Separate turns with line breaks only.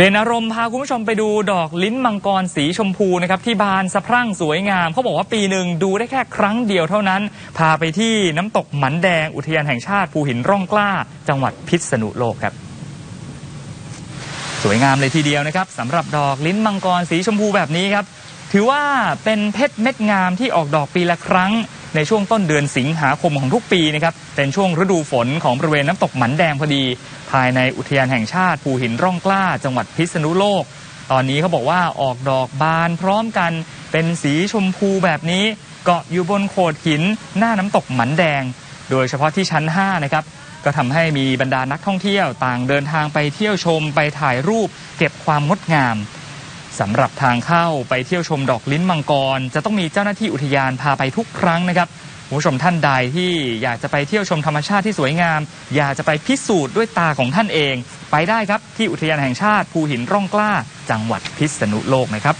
เปลี่ยนอารมณ์พาคุณผู้ชมไปดูดอกลิ้นมังกรสีชมพูนะครับที่บานสะพรั่งสวยงามเขาบอกว่าปีหนึ่งดูได้แค่ครั้งเดียวเท่านั้น พาไปที่น้ำตกหมันแดงอุทยานแห่งชาติภูหินร่องกล้า จังหวัดพิษณุโลกครับ สวยงามเลยทีเดียวนะครับสำหรับดอกลิ้นมังกรสีชมพูแบบนี้ครับ ถือว่าเป็นเพชรเม็ดงามที่ออกดอกปีละครั้ง ในช่วงต้นเดือนสิงหาคมของทุกปีนะครับเป็นช่วงฤดูฝนของบริเวณน้ำตกหมันแดงพอดี ภายในอุทยานแห่งชาติภูหินร่องกล้า จังหวัดพิษณุโลก ตอนนี้เขาบอกว่าออกดอกบานพร้อมกันเป็นสีชมพูแบบนี้ เกาะอยู่บนโขดหินหน้าน้ำตกหมันแดง โดยเฉพาะที่ชั้น 5 นะครับก็ทำให้มีบรรดานักท่องเที่ยวต่างเดินทางไปเที่ยวชมไปถ่ายรูป เก็บความงดงาม สำหรับทางเข้าไปเที่ยวชมดอกลิ้นมังกร จะต้องมีเจ้าหน้าที่อุทยานพาไปทุกครั้งนะครับคุณผู้ชมท่านใดที่อยากจะไปเที่ยวชมธรรมชาติที่สวยงาม อยากจะไปพิสูจน์ด้วยตาของท่านเอง ไปได้ครับที่อุทยานแห่งชาติภูหินร่องกล้า จังหวัดพิษณุโลกนะครับ